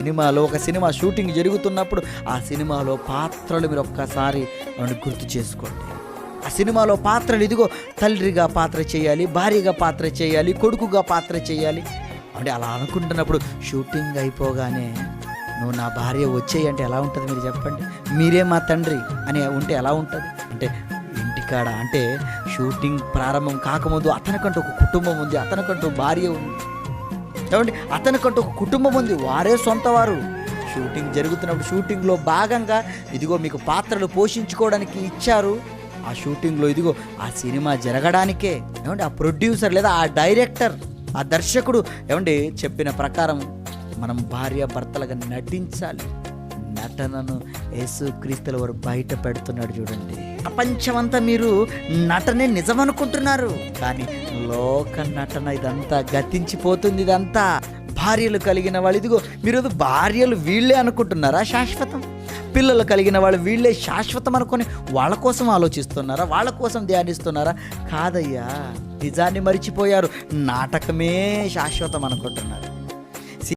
సినిమాలో ఒక cinema shooting జరుగుతున్నప్పుడు ఆ సినిమాలో పాత్రలు మీరు ఒక్కసారి గుర్తు చేసుకోండి. ఆ సినిమాలో పాత్రలు ఇదిగో తండ్రిగా పాత్ర చేయాలి భార్యగా పాత్ర చేయాలి కొడుకుగా పాత్ర చేయాలి. అంటే అలా అనుకుంటున్నప్పుడు షూటింగ్ అయిపోగానే నువ్వు నా భార్య వచ్చేయి అంటే ఎలా ఉంటుంది మీరు చెప్పండి? మీరే మా తండ్రి అని ఉంటే ఎలా ఉంటుంది? అంటే ఇంటికాడ అంటే షూటింగ్ ప్రారంభం కాకముందు అతనికంటూ ఒక కుటుంబం ఉంది అతనికంటూ భార్య ఉంది. ఏమండి అతనికంటూ ఒక కుటుంబం ఉంది వారే సొంత వారు షూటింగ్ జరుగుతున్నప్పుడు షూటింగ్లో భాగంగా ఇదిగో మీకు పాత్రలు పోషించుకోవడానికి ఇచ్చారు. ఆ షూటింగ్లో ఇదిగో ఆ సినిమా జరగడానికే ఏమండి ఆ ప్రొడ్యూసర్ లేదా ఆ డైరెక్టర్ ఆ దర్శకుడు ఏమండి చెప్పిన ప్రకారం మనం భార్య భర్తలుగా నటించాలి. నటనను యేసు క్రీస్తుల వారు బయట పెడుతున్నాడు చూడండి. ప్రపంచమంతా మీరు నటనే నిజమనుకుంటున్నారు. కానీ లోక నటన ఇదంతా గతించిపోతుంది ఇదంతా. భార్యలు కలిగిన వాళ్ళు ఇదిగో మీరు భార్యలు వీళ్ళే అనుకుంటున్నారా శాశ్వతం? పిల్లలు కలిగిన వాళ్ళు వీళ్ళే శాశ్వతం అనుకొని వాళ్ళ కోసం ఆలోచిస్తున్నారా? వాళ్ళ కోసం ధ్యానిస్తున్నారా? కాదయ్యా నిజాన్ని మరిచిపోయారు. నాటకమే శాశ్వతం అనుకుంటున్నారు.